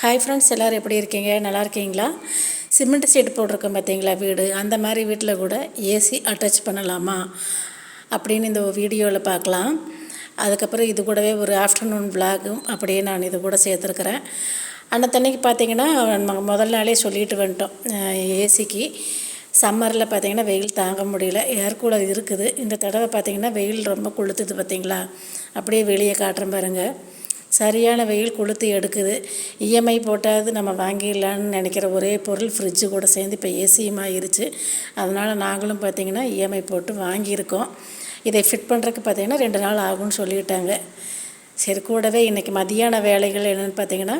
Hi friends எல்லோரும் எப்படி இருக்கீங்க? நல்லா இருக்கீங்களா? சிமெண்ட் சீட் போட்டிருக்கோம் பார்த்தீங்களா? வீடு. அந்த மாதிரி வீட்டில் கூட ஏசி அட்டாச் பண்ணலாமா? அப்படின்னு இந்த வீடியோவில் பார்க்கலாம். அதுக்கப்புறம் இது கூடவே ஒரு ஆஃப்டர்நூன் பிளாகும் அப்படியே நான் இது கூட சேர்த்துருக்குறேன். அன்னத்தன்னைக்கு பார்த்தீங்கன்னா முதல் நாளே சொல்லிட்டு வந்துட்டோம். ஏசிக்கு சம்மரில் பார்த்தீங்கன்னா வெயில் தாங்க முடியல. ஏர் கூலர் இருக்குது. இந்த தடவை பார்த்தீங்கன்னா வெயில் ரொம்ப கொளுத்துது பார்த்தீங்களா? அப்படியே வெளியே காட்டுறேன் பாருங்கள் சரியான வெயில் கொளுத்து எடுக்குது. இஎம்ஐ போட்டாவது நம்ம வாங்கிடலான்னு நினைக்கிற ஒரே பொருள் ஃப்ரிட்ஜு கூட சேர்ந்து இப்போ ஏசியும் ஆகிருச்சு அதனால் நாங்களும் பார்த்திங்கன்னா இஎம்ஐ போட்டு வாங்கியிருக்கோம். இதை ஃபிட் பண்ணுறதுக்கு பார்த்திங்கன்னா ரெண்டு நாள் ஆகும்னு சொல்லிட்டாங்க. சரி கூடவே இன்றைக்கி மதியான வேலைகள் என்னென்னு பார்த்திங்கன்னா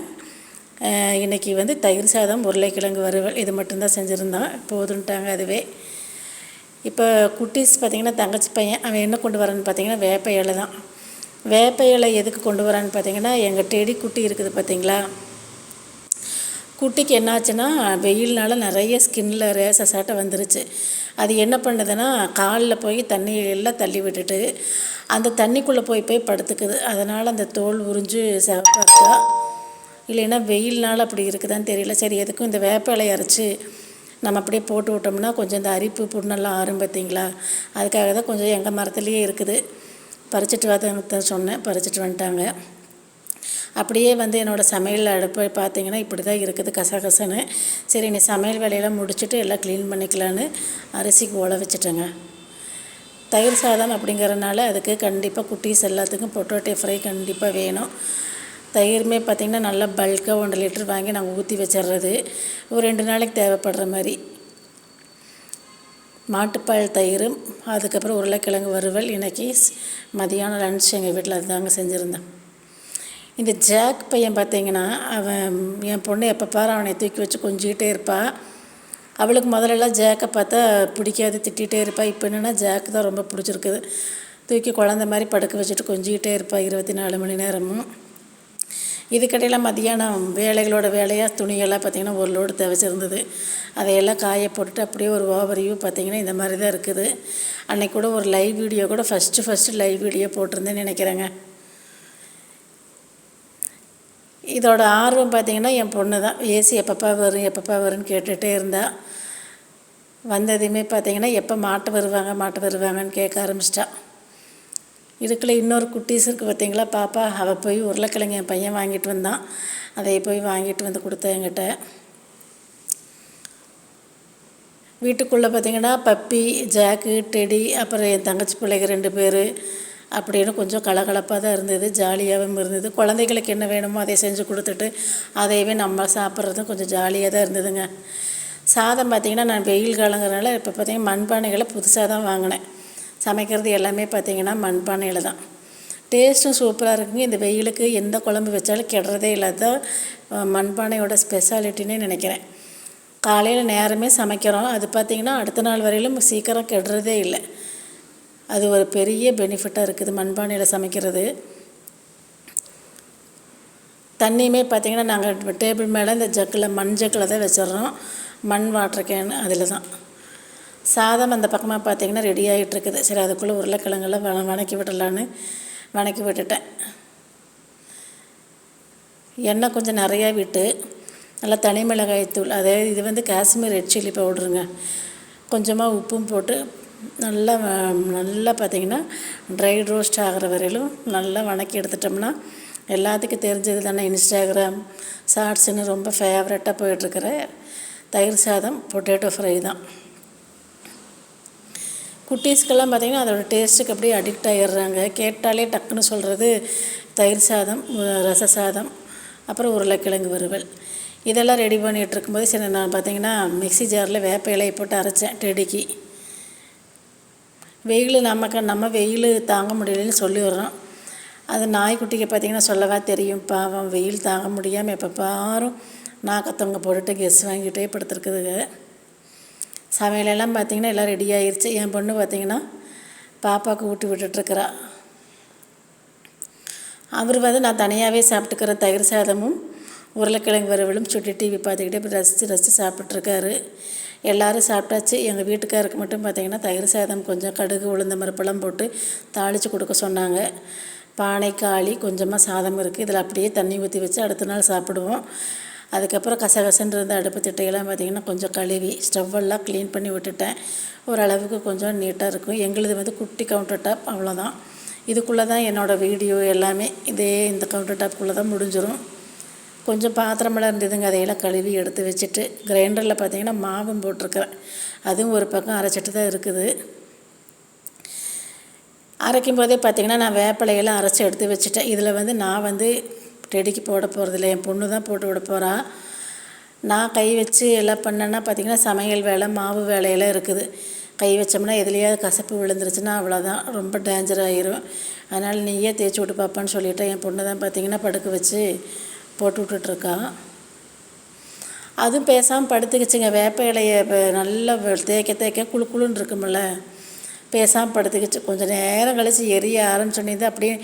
இன்றைக்கி வந்து தயிர் சாதம் உருளைக்கிழங்கு வறுவல் இது மட்டும்தான் செஞ்சுருந்தான். போதுன்ட்டாங்க அதுவே. இப்போ குட்டீஸ் பார்த்திங்கன்னா தங்கச்சி பையன் அவன் என்ன கொண்டு வரேன்னு பார்த்திங்கன்னா வேப்ப இலை தான். வேப்ப இலை எதுக்கு கொண்டு வரான்னு பார்த்தீங்கன்னா எங்கள் டெடி குட்டி இருக்குது பார்த்தீங்களா? குட்டிக்கு என்னாச்சுன்னா வெயில்னால நிறைய ஸ்கின்னில் ரேச சாட்டை வந்துருச்சு. அது என்ன பண்ணுதுன்னா காலில் போய் தண்ணியை எல்லாம் தள்ளி விட்டுட்டு அந்த தண்ணிக்குள்ளே போய் போய் படுத்துக்குது. அதனால் அந்த தோல் உறிஞ்சு சிவப்பாக இருக்கா? இல்லைன்னா வெயில்னால் அப்படி இருக்குதான்னு தெரியல. சரி எதுக்கும் இந்த வேப்ப இலை அரைச்சி நம்ம அப்படியே போட்டு விட்டோம்னா கொஞ்சம் இந்த அரிப்பு புண்ணெல்லாம் ஆறும் பார்த்தீங்களா? அதுக்காக தான் கொஞ்சம் எங்கள் மரத்துலேயே இருக்குது. பறிச்சிட்டு வாங்க சொன்னேன் பறிச்சிட்டு வந்துட்டாங்க. அப்படியே வந்து என்னோடய சமையல் அடுப்பு பார்த்தீங்கன்னா இப்படி தான் இருக்குது கசகசன்னு. சரி நீ சமையல் வேலையெல்லாம் முடிச்சுட்டு எல்லாம் க்ளீன் பண்ணிக்கலான்னு அரிசிக்கு ஓல வச்சுட்டேங்க. தயிர் சாதம் அப்படிங்கிறனால அதுக்கு கண்டிப்பாக குட்டீஸ் எல்லாத்துக்கும் பொட்டோட்டோ ஃப்ரை கண்டிப்பாக வேணும். தயிருமே பார்த்திங்கன்னா நல்லா பல்காக ஒன்றரை லிட்டர் வாங்கி நாங்கள் ஊற்றி வச்சிடுறது. ஒரு ரெண்டு நாளைக்கு தேவைப்படுற மாதிரி. மாட்டுப்பால் தயிர் அதுக்கப்புறம் உருளைக்கிழங்கு வறுவல் இன்றைக்கி மதியானம் லன்ச் எங்கள் வீட்டில் அதுதாங்க செஞ்சுருந்தேன். இந்த ஜாக் பையன் பார்த்தீங்கன்னா அவன் என் பொண்ணு எப்போ பாரு அவனை தூக்கி வச்சு கொஞ்சிக்கிட்டே இருப்பாள் அவளுக்கு முதல்லலாம் ஜாக்கை பார்த்தா பிடிக்காது திட்டிகிட்டே இருப்பாள் இப்போ என்னென்னா ஜாக் தான் ரொம்ப பிடிச்சிருக்குது. தூக்கி குழந்த மாதிரி படுக்க வச்சுட்டு கொஞ்சிக்கிட்டே இருப்பாள் இருபத்தி நாலு மணி நேரமும். இதுக்கடையில் மதியானம் வேலைகளோட வேலையாக துணியெல்லாம் பார்த்திங்கன்னா ஒரு லோடு தவிச்சிருந்தது. அதையெல்லாம் காய போட்டுட்டு அப்படியே ஒரு ஓவரியூ பார்த்திங்கன்னா இந்த மாதிரி தான் இருக்குது. அன்றைக்கி கூட ஒரு லைவ் வீடியோ கூட ஃபஸ்ட்டு ஃபஸ்ட்டு லைவ் வீடியோ போட்டிருந்தேன்னு நினைக்கிறேங்க. இதோட ஆர்வம் பார்த்திங்கன்னா என் பொண்ணு தான். ஏசி எப்பப்பா வரும் எப்பப்பா வரும்னு கேட்டுகிட்டே இருந்தாள் வந்ததுமே பார்த்திங்கன்னா எப்போ மாட்டு வருவாங்க மாட்டு வருவாங்கன்னு கேட்க ஆரம்பிச்சிட்டா. இதுக்குள்ளே இன்னொரு குட்டீஸ் இருக்குது பார்த்தீங்களா? பாப்பா அவள் போய் உருளைக்கிழங்கு என் பையன் வாங்கிட்டு வந்தான். அதை போய் வாங்கிட்டு வந்து கொடுத்தேன் என்கிட்ட. வீட்டுக்குள்ளே பார்த்திங்கன்னா பப்பி ஜாக்கு டெடி அப்புறம் என் தங்கச்சி பிள்ளைங்க ரெண்டு பேர். அப்படின்னு கொஞ்சம் கலகலப்பாக தான் இருந்தது ஜாலியாகவும் இருந்தது. குழந்தைகளுக்கு என்ன வேணுமோ அதை செஞ்சு கொடுத்துட்டு அதையவே நம்ம சாப்பிட்றதும் கொஞ்சம் ஜாலியாக தான் இருந்ததுங்க. சாதம் பார்த்திங்கன்னா நான் வெயில் காலங்கிறனால இப்போ பார்த்திங்கன்னா மண்பானைகளை புதுசாக தான் வாங்கினேன். சமைக்கிறது எல்லாமே பார்த்திங்கன்னா மண்பானையில் தான். டேஸ்ட்டும் சூப்பராக இருக்குங்க. இந்த வெயிலுக்கு எந்த குழம்பு வச்சாலும் கெடுறதே இல்லாத மண்பானையோட ஸ்பெஷாலிட்டின்னு நினைக்கிறேன். காலையில் நேரமே சமைக்கிறோம். அது பார்த்திங்கன்னா அடுத்த நாள் வரையிலும் சீக்கிரம் கெடுறதே இல்லை. அது ஒரு பெரிய பெனிஃபிட்டாக இருக்குது மண்பானையில் சமைக்கிறது. தண்ணியுமே பார்த்திங்கன்னா நாங்கள் டேபிள் மேலே இந்த ஜக்கில் மண் ஜக்கில் தான் வச்சிடுறோம். மண் வாட்டர் கேன் அதில் தான் சாதம் அந்த பக்கமாக பார்த்திங்கன்னா ரெடி ஆகிட்டுருக்குது சரி அதுக்குள்ளே உருளைக்கிழங்கெல்லாம் வ வணக்கி விடலான்னு வணக்கி விட்டுட்டேன். எண்ணெய் கொஞ்சம் நிறையா விட்டு நல்லா தனி மிளகாய் தூள் அதே இது வந்து காஷ்மீர் ரெட் சில்லி பவுடருங்க. கொஞ்சமாக உப்பும் போட்டு நல்லா நல்லா பார்த்திங்கன்னா ட்ரை ரோஸ்ட் ஆகிற வரையிலும் நல்லா வணக்கி எடுத்துட்டோம்னா எல்லாத்துக்கும் தெரிஞ்சது தானே. இன்ஸ்டாகிராம் ஷார்ட்ஸுன்னு ரொம்ப ஃபேவரட்டாக போயிட்டுருக்கிற தயிர் சாதம் பொட்டேட்டோ ஃப்ரை தான். குட்டீஸ்க்கெல்லாம் பார்த்திங்கன்னா அதோடய டேஸ்ட்டுக்கு அப்படியே அடிக்ட் ஆகிடுறாங்க கேட்டாலே டக்குன்னு சொல்கிறது தயிர் சாதம் ரச சாதம் அப்புறம் உருளைக்கிழங்கு வறுவல். இதெல்லாம் ரெடி பண்ணிகிட்டு இருக்கும்போது சரி நான் பார்த்திங்கன்னா மிக்சி ஜாரில் வேப்ப இலையை போட்டு அரைச்சேன் டெடிக்கு வெயில் நமக்கு நம்ம வெயில் தாங்க முடியலன்னு சொல்லி வர்றோம் அது நாய்க்குட்டிக்கு பார்த்திங்கன்னா சொல்லவா தெரியும். பாவம் வெயில் தாங்க முடியாமல் எப்போ பாரும் நாக்கத்தவங்க போட்டுட்டு கெஸ் வாங்கிட்டே படுத்துருக்குதுங்க. சமையலெல்லாம் பார்த்திங்கன்னா எல்லாம் ரெடி ஆயிடுச்சு என் பொண்ணு பார்த்திங்கன்னா பாப்பாவுக்கு ஊட்டி விட்டுட்ருக்குறா. அவர் வந்து நான் தனியாகவே சாப்பிட்டுக்கிற தயிர் சாதமும் உருளைக்கிழங்கு வறுவலும் சுட்டி டிவி பார்த்துக்கிட்டே இப்போ ரசித்து ரசித்து சாப்பிட்ருக்காரு எல்லோரும் சாப்பிட்டாச்சு. எங்கள் வீட்டுக்காருக்கு மட்டும் பார்த்திங்கன்னா தயிர் சாதம் கொஞ்சம் கடுகு உளுந்த மரப்பெல்லாம் போட்டு தாளித்து கொடுக்க சொன்னாங்க. பானை காளி கொஞ்சமாக சாதம் இருக்குது இதில் அப்படியே தண்ணி ஊற்றி வச்சு அடுத்த நாள் சாப்பிடுவோம். அதுக்கப்புறம் கசகசன்னு இருந்த அடுப்பு திட்டையெல்லாம் பார்த்திங்கன்னா கொஞ்சம் கழுவி ஸ்டவ்வெல்லாம் க்ளீன் பண்ணி விட்டுட்டேன். ஓரளவுக்கு கொஞ்சம் நீட்டாக இருக்கும். எங்களுது வந்து குட்டி கவுண்டர் டாப் அவ்வளோதான் இதுக்குள்ளே தான் என்னோடய வீடியோ எல்லாமே இதே இந்த கவுண்டர் டாப்புக்குள்ளே தான் முடிஞ்சிடும் கொஞ்சம் பாத்திரமெல்லாம் இருந்ததுங்க அதையெல்லாம் கழுவி எடுத்து வச்சுட்டு கிரைண்டரில் பார்த்திங்கன்னா மாவும் போட்டிருக்கிறேன். அதுவும் ஒரு பக்கம் அரைச்சிட்டு தான் இருக்குது. அரைக்கும் போதே பார்த்திங்கன்னா நான் வேப்பிலையெல்லாம் அரைச்சி எடுத்து வச்சுட்டேன். இதில் வந்து நான் வந்து டெடிக்கு போட போகிறதில்ல என் பொண்ணு தான் போட்டு விட போகிறா நான் கை வச்சு எல்லாம் பண்ணேன்னா பார்த்திங்கன்னா சமையல் வேலை மாவு வேலையெல்லாம் இருக்குது. கை வச்சோம்னா எதுலேயாவது கசப்பு விழுந்துருச்சுன்னா அவ்வளோதான் ரொம்ப டேஞ்சர் ஆயிரும். அதனால் நீயே தேய்ச்சி விட்டு பார்ப்பான்னு சொல்லிவிட்டேன் என் பொண்ணு தான் பார்த்திங்கன்னா படுக்க வச்சு போட்டு விட்டுட்ருக்கா. அதுவும் பேசாமல் படுத்துக்கிச்சுங்க. வேப்ப இலையை இப்போ நல்லா தேய்க்க தேய்க்க குழு குழுன்னு இருக்குமில்ல பேசாமல் படுத்துக்கிச்சு கொஞ்சம் நேரம் கழித்து எரிய ஆரம்பிச்சோன்னே அப்படியே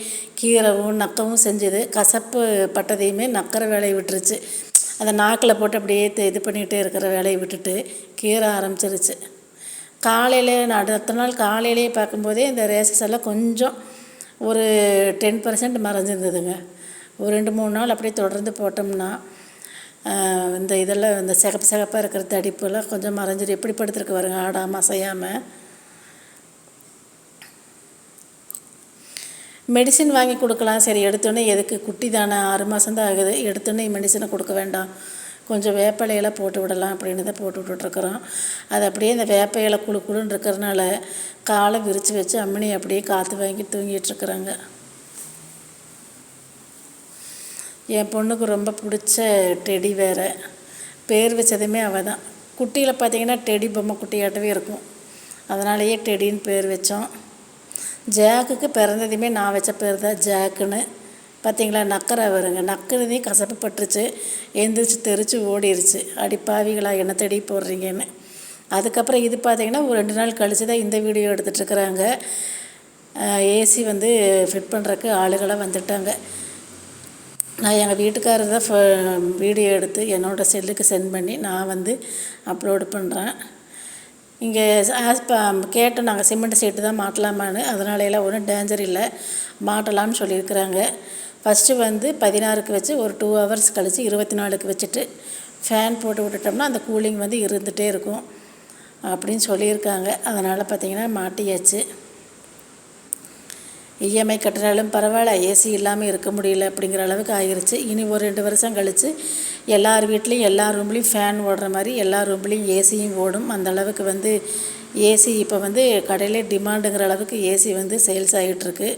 கீரவும் நக்கவும் செஞ்சுது. கசப்பு பட்டதையுமே நக்கிற வேலையை விட்டுருச்சு. அந்த நாக்கில் போட்டு அப்படியே இது பண்ணிகிட்டே இருக்கிற வேலையை விட்டுட்டு கீற ஆரம்பிச்சிருச்சு. காலையில் அடுத்த நாள் காலையிலேயே பார்க்கும்போதே இந்த ரேசஸ் எல்லாம் கொஞ்சம் ஒரு டென் பர்சன்ட் மறைஞ்சிருந்ததுங்க. ஒரு ரெண்டு மூணு நாள் அப்படியே தொடர்ந்து போட்டோம்னா இந்த இதெல்லாம் இந்த சிகப்பு சிகப்பாக இருக்கிற தடிப்பெல்லாம் கொஞ்சம் மறைஞ்சிடும் எப்படி படுத்துருக்கு பாருங்க ஆடாமல் அசையாமல் மெடிசின் வாங்கி கொடுக்கலாம். சரி எடுத்தோடனே எதுக்கு? குட்டி தானே ஆறு மாதம் தான் ஆகுது. எடுத்தோடனே மெடிசனை கொடுக்க வேண்டாம். கொஞ்சம் வேப்பலையெல்லாம் போட்டு விடலாம் அப்படின்னு தான் போட்டு விட்டுட்ருக்குறோம் அது அப்படியே இந்த வேப்ப இலை குழு குழுன்னு இருக்கிறனால காலை விரித்து வச்சு அம்மனி அப்படியே காற்று வாங்கி தூங்கிட்டுருக்குறாங்க என் பொண்ணுக்கு ரொம்ப பிடிச்ச டெடி வேறு. பேர் வச்சதுமே அவள் தான். குட்டியில் பார்த்தீங்கன்னா டெடி பொம்மை குட்டியாட்டவே இருக்கும். அதனாலேயே டெடின்னு பேர் வச்சோம். ஜாக்குக்கு பிறந்ததுமே நான் வச்ச பேர் தான் ஜாக்குன்னு. பார்த்தீங்களா நக்கரை வருங்க. நக்கிறதே கசப்பு பட்டுருச்சு. எந்திரிச்சு தெரிச்சு ஓடிடுச்சு அடி பாவிகளா என்ன தேடி போடுறீங்கன்னு. அதுக்கப்புறம் இது பார்த்தீங்கன்னா ஒரு ரெண்டு நாள் கழித்து தான் இந்த வீடியோ எடுத்துகிட்ருக்குறாங்க ஏசி வந்து ஃபிட் பண்ணுறக்கு ஆளுகளாக வந்துட்டாங்க. நான் எங்கள் வீட்டுக்காரர் தான் வீடியோ எடுத்து என்னோடய செல்லுக்கு சென்ட் பண்ணி நான் வந்து அப்லோடு பண்ணுறேன் இங்கே கேட்டோம் நாங்கள் சிமெண்ட் சீட்டு தான் மாட்டலாமான்னு அதனால ஒன்றும் டேஞ்சர் இல்லை. மாட்டலாம்னு சொல்லியிருக்கிறாங்க. ஃபஸ்ட்டு வந்து பதினாறுக்கு வச்சு ஒரு டூ ஹவர்ஸ் கழித்து இருபத்தி நாலுக்கு வச்சுட்டு ஃபேன் போட்டு விட்டுட்டோம்னா அந்த கூலிங் வந்து இருந்துகிட்டே இருக்கும். அப்படின்னு சொல்லியிருக்காங்க. அதனால் பார்த்திங்கன்னா மாட்டியாச்சு. இஎம்ஐ கட்டினாலும் பரவாயில்ல ஏசி இல்லாமல் இருக்க முடியல அப்படிங்கிற அளவுக்கு ஆகிருச்சு. இனி ஒரு ரெண்டு வருஷம் கழித்து எல்லார் வீட்லேயும் எல்லா ரூம்லேயும் ஃபேன் ஓடுற மாதிரி எல்லா ரூம்லேயும் ஏசியும் ஓடும். அந்த அளவுக்கு வந்து ஏசி இப்போ வந்து கடையில் டிமாண்டுங்கிற அளவுக்கு ஏசி வந்து சேல்ஸ் ஆகிட்டுருக்கு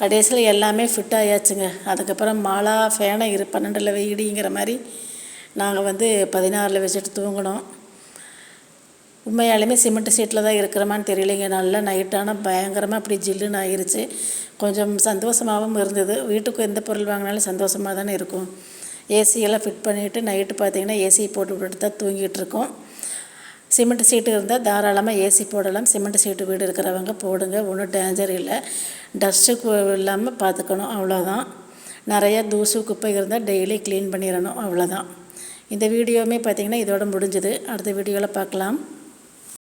கடைசியில் எல்லாமே ஃபிட் ஆயாச்சுங்க. அதுக்கப்புறம் மாலா ஃபேனை இரு பன்னெண்டில் வெயிடிங்கிற மாதிரி நாங்கள் வந்து பதினாறில் வச்சுட்டு தூங்கினோம். உண்மையாலுமே சிமெண்ட் சீட்டில் தான் இருக்கிறமான்னு தெரியலைங்க. நல்லா நைட்டான பயங்கரமாக அப்படி ஜில்லுன்னு ஆயிடுச்சு கொஞ்சம் சந்தோஷமாகவும் இருந்தது. வீட்டுக்கு எந்த பொருள் வாங்கினாலும் சந்தோஷமாக தானே இருக்கும். ஏசியெல்லாம் ஃபிட் பண்ணிவிட்டு நைட்டு பார்த்திங்கன்னா ஏசி போட்டு விட்டுட்டு தான் தூங்கிட்டு இருக்கோம். சிமெண்ட் சீட்டு இருந்தால் தாராளமாக ஏசி போடலாம். சிமெண்ட் சீட்டு வீடு இருக்கிறவங்க போடுங்க. ஒன்றும் டேஞ்சர் இல்லை. டஸ்ட்டு இல்லாமல் பார்த்துக்கணும் அவ்வளோதான் நிறையா தூசு குப்பை இருந்தால் டெய்லி க்ளீன் பண்ணிடணும். அவ்வளோதான் இந்த வீடியோவுமே பார்த்திங்கன்னா இதோட முடிஞ்சுது. அடுத்த வீடியோவில் பார்க்கலாம்.